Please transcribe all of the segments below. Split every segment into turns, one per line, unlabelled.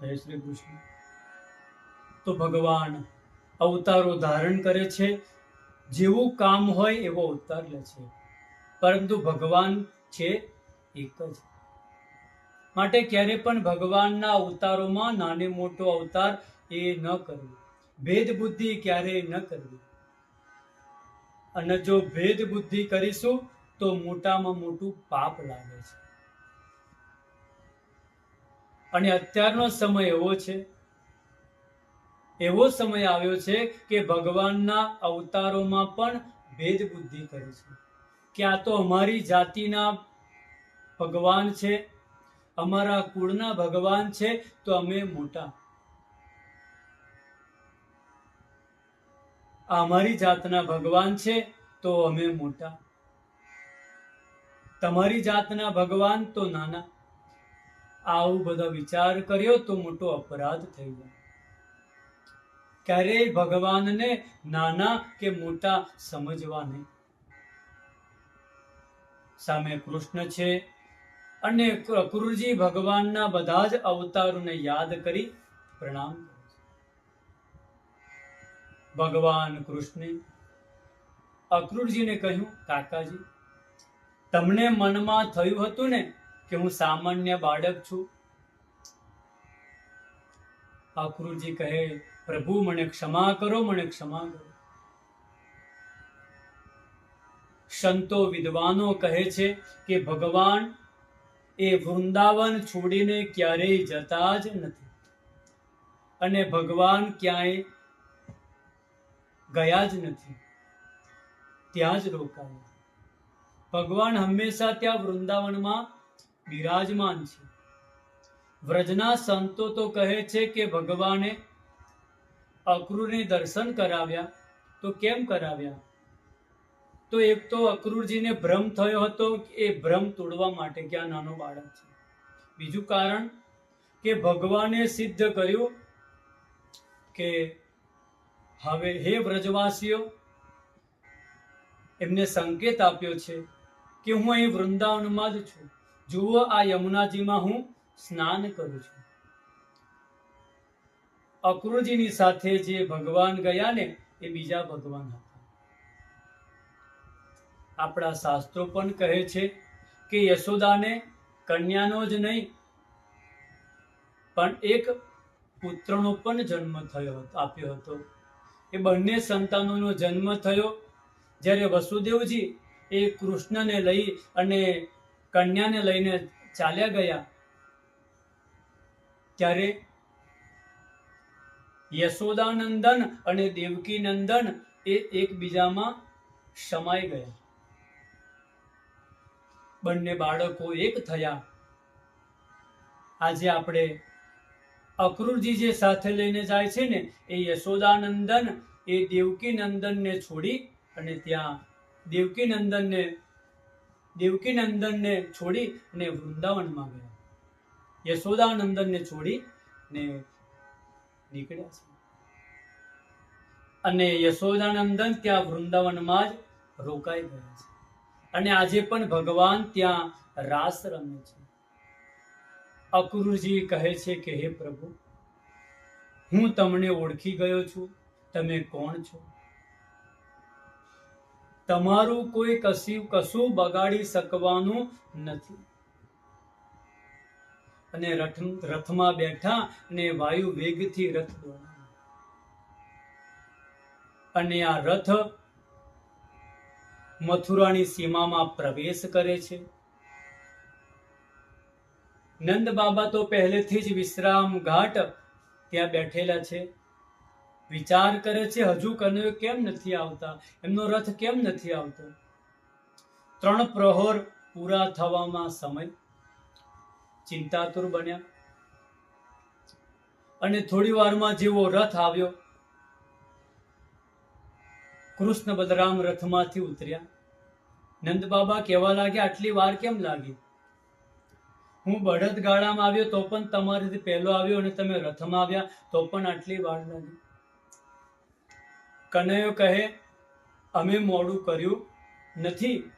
જય શ્રી કૃષ્ણ. તો ભગવાન અવતારો ધારણ કરે છે, જેવું કામ હોય એવો અવતાર લે છે. પરંતુ ભગવાન છે એક જ. માટે ક્યારે પણ ભગવાનના અવતારોમાં નાને મોટો અવતાર એ ન કરવો. ભેદ બુદ્ધિ ક્યારેય ન કરવી. અને જો ભેદ બુદ્ધિ કરીશું તો મોટામાં મોટું પાપ લાગે છે. અને અત્યારનો સમય એવો છે, એવો સમય આવ્યો છે કે ભગવાનના અવતારોમાં પણ ભેદ બુદ્ધિ કરે છે. કે આ તો અમારી જાતિના ભગવાન છે, અમારા કુળના ભગવાન છે, તો અમે મોટા. અમારી જાતના ભગવાન છે, તો અમે મોટા. તમારી જાતના ભગવાન તો નાના. આવું બધો વિચાર કર્યો તો મોટો અપરાધ થઈ જાય ક્યારેય ભગવાનને નાના કે મોટા સમજવા નહીં. સામે કૃષ્ણ છે અને ક્રૂરજી ભગવાનના બધા જ અવતારોને યાદ કરી પ્રણામ ભગવાન કૃષ્ણે અક્રૂરજીને કહ્યું, કાકાજી, તમને મનમાં થયું હતું ને કે હું સામાન્ય બાળક છું? અક્રૂરજી કહે, પ્રભુ, મને ક્ષમા કરો, મને ક્ષમા કરો. સંતો વિદ્વાનો કહે છે કે, ભગવાન, એ વૃંદાવન છોડીને ક્યારેય જતા જ નથી. અને ભગવાન ક્યાંય ગયા જ નથી. ત્યાં જ રોકાયા. ભગવાન હંમેશા ત્યાં વૃંદાવનમાં બિરાજમાન છે. વ્રજના સંતો તો કહે છે કે ભગવાને અક્રૂરને દર્શન કરાવ્યા, તો કેમ કરાવ્યા? તો એક તો અક્રૂરજીને ભ્રમ થયો હતો એ ભ્રમ તોડવા માટે કે આ નાનો બાળક છે. બીજું કારણ કે ભગવાને સિદ્ધ કર્યું કે હવે હે વ્રજવાસીઓ, એમને સંકેત આપ્યો છે કે હું અહીં વૃંદાવનમાં જ છું. જુઓ, આ યમુનાજીમાં હું સ્નાન કરું છું. અક્રૂરજીની સાથે જે ભગવાન ગયા ને, એ બીજા ભગવાન હતા. આપણા શાસ્ત્રો પણ કહે છે કે યશોદાને કન્યાનો જ નહીં, પણ એક પુત્રનો પણ જન્મ થયો આપ્યો હતો. એ બંને સંતાનોનો જન્મ થયો, જ્યારે વસુદેવજી એ કૃષ્ણને લઈ અને કન્યાને લઈને ચાલ્યા ગયા, ત્યારે યશોદાનંદન અને દેવકી નંદન એ એકબીજામાં સમાઈ ગયા. બંને બાળકો એક થયા. આજે આપણે અક્રૂરજી જે સાથે લઈને જાય છે ને, એ યશોદાનંદન, એ દેવકી નંદનને છોડી અને ત્યાં દેવકી નંદનને દેવકી નંદનને છોડી અને વૃંદાવનમાં ગયા. યશોદાનંદનને છોડી ને નીકળ્યા છે. અને યશોદાનંદન ત્યાં વૃંદાવનમાં જ રોકાઈ ગયા છે. અને આજે પણ ભગવાન ત્યાં રાસ રમે છે. અક્રૂરજી કહે છે કે, હે પ્રભુ, હું તમને ઓળખી ગયો છું. તમે કોણ છો? તમારું કોઈ કશું કશું બગાડી શકવાનું નથી. અને રથ રથમાં બેઠા અને વાયુ વેગથી રથ દોડાવ્યો અને આ રથ મથુરાની સીમામાં પ્રવેશ કરે છે. નંદ બાબા તો પહેલેથી જ વિશ્રામ ઘાટ ત્યાં બેઠેલા છે. વિચાર કરે છે, હજુ કનૈયો કેમ નથી આવતા? એમનો રથ કેમ નથી આવતો? ત્રણ પ્રહોર પૂરા થવામાં સમય ચિંતાતુર બન્યા. અને થોડી વારમાં જેવો રથ આવ્યો. કૃષ્ણ બલરામ રથમાંથી ઉતર્યા. નંદ બાબા કહેવા લાગ્યા, આટલી વાર કેમ લાગી? હું બળદ ગાળામાં આવ્યો તો પણ તમારીથી પહેલો આવ્યો અને તમે રથમાં આવ્યા તો પણ આટલી વાર લાગી. કનૈયો કહે, અમે મોડું કર્યું નથી.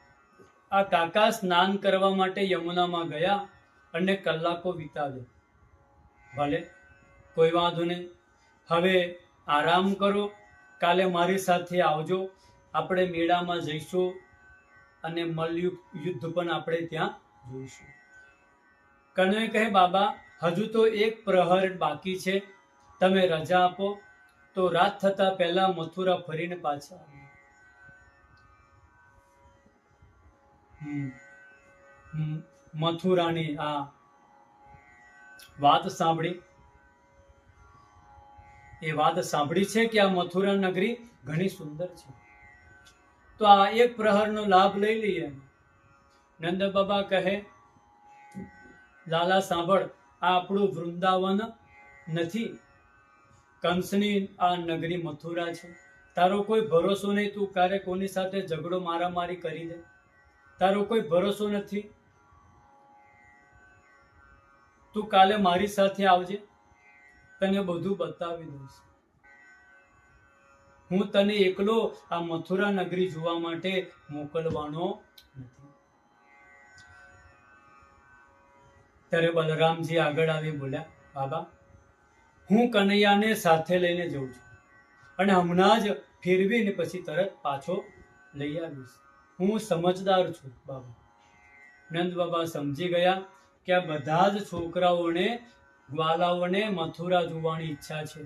આ કાકા સ્નાન કરવા માટે યમુનામાં ગયા અને કલાકો વિતાવ્યા. ભલે, કોઈ વાંધો નહીં. હવે આરામ કરો. કાલે મારી સાથે આવજો. આપણે મેળામાં જઈશું અને મલયુગ યુદ્ધ પણ આપણે ત્યાં જોઈશું. કનવે કહે, બાબા, હજુ તો એક પ્રહર બાકી છે. તમે રજા આપો. તો રાત થતા પહેલા મથુરા ફરીને પાછા. મથુરાની આ વાત સાંભળી. એ વાત સાંભળી છે કે આ મથુરા નગરી ઘણી સુંદર છે. તો આ એક પ્રહરનો લાભ લઈ લઈએ. નંદ બાબા કહે, લાલા, સાંભળ, આ આપણું વૃંદાવન નથી. કંસની આ નગરી મથુરા છે. તારો કોઈ ભરોસો નહીં તું ક્યારે કોની સાથે ઝઘડો મારામારી કરી દે? તારો કોઈ ભરોસો નથી? તું કાલે મારી સાથે આવજે. તને બધું બતાવી દઈશ. હું તને એકલો આ મથુરા નગરી જોવા માટે મોકલવાનો નથી. ત્યારે બલરામજી આગળ આવી બોલ્યા, બાબા હું કનૈયાને સાથે લઈને જઉં છું. અને હમણાં જ ફેરવીને પછી તરત પાછો લઈ આવીશ. હું સમજદાર છું બાબા. નંદ બાબા સમજી ગયા કે આ બધા જ છોકરાઓને, ગ્વાલાઓને મથુરા જોવાની ઈચ્છા છે.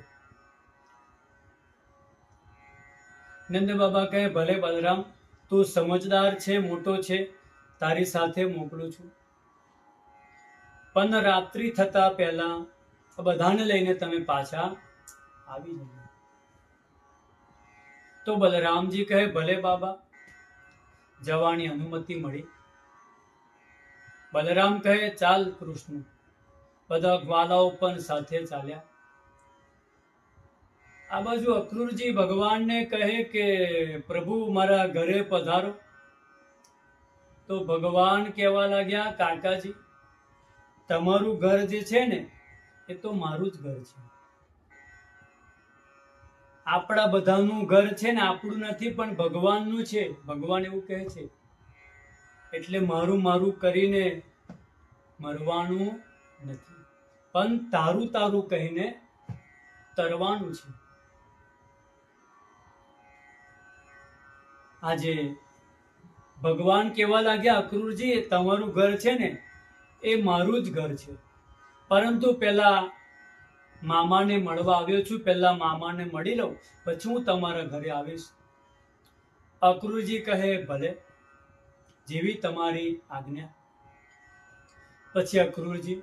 નંદ બાબા કહે, ભલે બલરામ, તું સમજદાર છે, મોટો છે, તારી સાથે મોકલું છું. પણ રાત્રિ થતા પહેલા આ બધાને લઈને તમે પાછા આવી જજો તો બલરામજી કહે, ભલે બાબા, જવાની અનુમતિ મળી. બલરામ કહે, ચાલ કૃષ્ણ. બધા ગ્વાલાઓ પણ સાથે ચાલ્યા. આ બાજુ અક્રૂરજી ભગવાનને કહે કે, પ્રભુ, મારા ઘરે પધારો. તો ભગવાન કહેવા લાગ્યા, કાકાજી, તમારું ઘર જે છે ને એ તો મારું જ ઘર છે. આપણા બધાનું ઘર છે ને આપણું નથી, પણ ભગવાનનું છે. ભગવાન એવું કહે છે. એટલે મારું મારું કરીને મરવાનું નથી. પણ તારું તારું કહીને તરવાનું છે. આજે ભગવાન કેવા લાગ્યા? અક્રૂરજી તમારું ઘર છે ને? એ મારું જ ઘર છે. પરંતુ પેલા મામાને મળવા આવ્યો છું પહેલા મામાને મળી લઉં, પછી હું તમારા ઘરે આવીશ. અકરુજી કહે, ભલે, જેવી તમારી આજ્ઞા. પછી અક્રૂરજી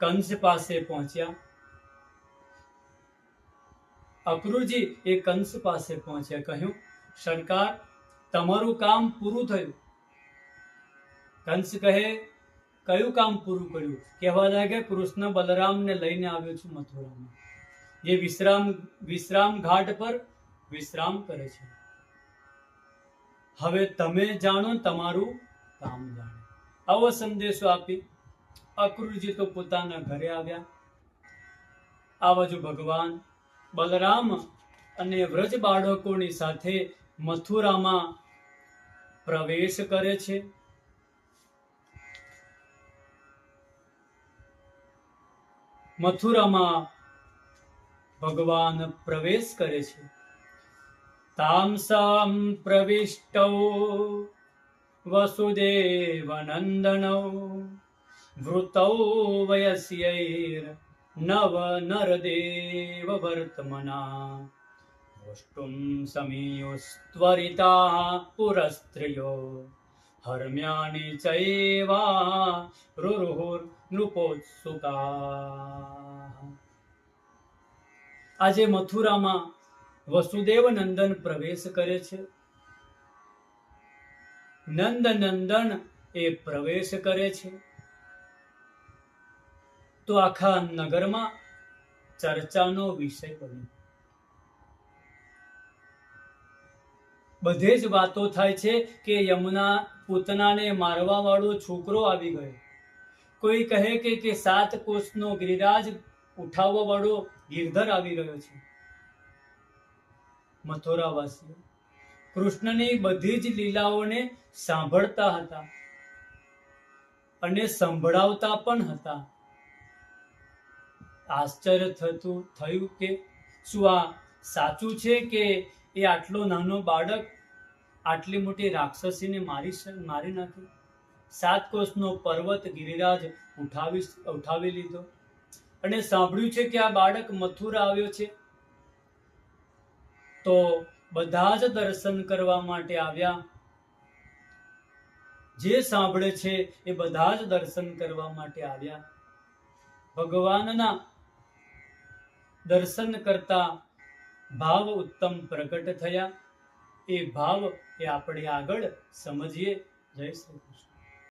કંસ પાસે પહોંચ્યા. અક્રૂરજી એ કંસ પાસે પહોંચ્યા, કહ્યું સરકાર તમારું કામ પૂરું થયું. કંસ કહે કયું કામ પૂરું કર્યું? કહેવા લાગે કૃષ્ણ બલરામને લઈને આવ્યો છું મથુરામાં, જે વિશ્રામ વિશ્રામ ઘાટ પર વિશ્રામ કરે છે. હવે તમે જાણો તમારું કામ જાણે. આવો સંદેશો આપી. અક્રુરજી તો પોતાના ઘરે આવ્યા. આ બાજુ ભગવાન બલરામ અને વ્રજ બાળકોની સાથે મથુરામાં પ્રવેશ કરે છે. મથુરામાં ભગવાન પ્રવેશ કરે છે. તામસામ પ્રવિષ્ટૌ, વસુદેવનંદનૌ, વૃતૌ વયસ્યૈર નવ નરદેવ વર્તમના. દ્રષ્ટું સમીયુસ્ત્વરિતા પુરસ્ત્રિયો. ચૈવા રુરુહુર નૃપોત્સુકા આજે મથુરામાં વસુદેવ નંદન પ્રવેશ કરે છે. નંદ નંદન એ પ્રવેશ કરે છે. તો આખા નગરમાં ચર્ચાનો વિષય બન્યો બધે જ વાતો થાય છે કે યમુના પૂતનાને મારવાવાળો છોકરો આવી ગયો. કોઈ કહે કે કે સાત કોષનો ગિરિરાજ ઉઠાવવાવાળો ગિરધર આવી રહ્યો છે. મથુરાવાસીઓ, કૃષ્ણની બધી જ લીલાઓને સાંભળતા હતા અને સંભળાવતા પણ હતા. આશ્ચર્ય થતું, થયું કે શું આ સાચું છે કે એ આટલો નાનો બાળક આટલી મોટી રાક્ષસીને મારી મારી નાખી? સાત કોષનો પર્વત ગિરિરાજ ઉઠાવી ઉઠાવી લીધો. અને સાંભળ્યું છે કે આ બાળક મથુરા આવ્યો છે? તો બધા જ દર્શન કરવા માટે આવ્યા. જે સાંભળે છે એ બધા જ દર્શન કરવા માટે આવ્યા. ભગવાનના દર્શન કરતા ભાવ ઉત્તમ પ્રગટ થયા. એ ભાવ એ આપણે આગળ સમજીએ. જય શ્રી કૃષ્ણ.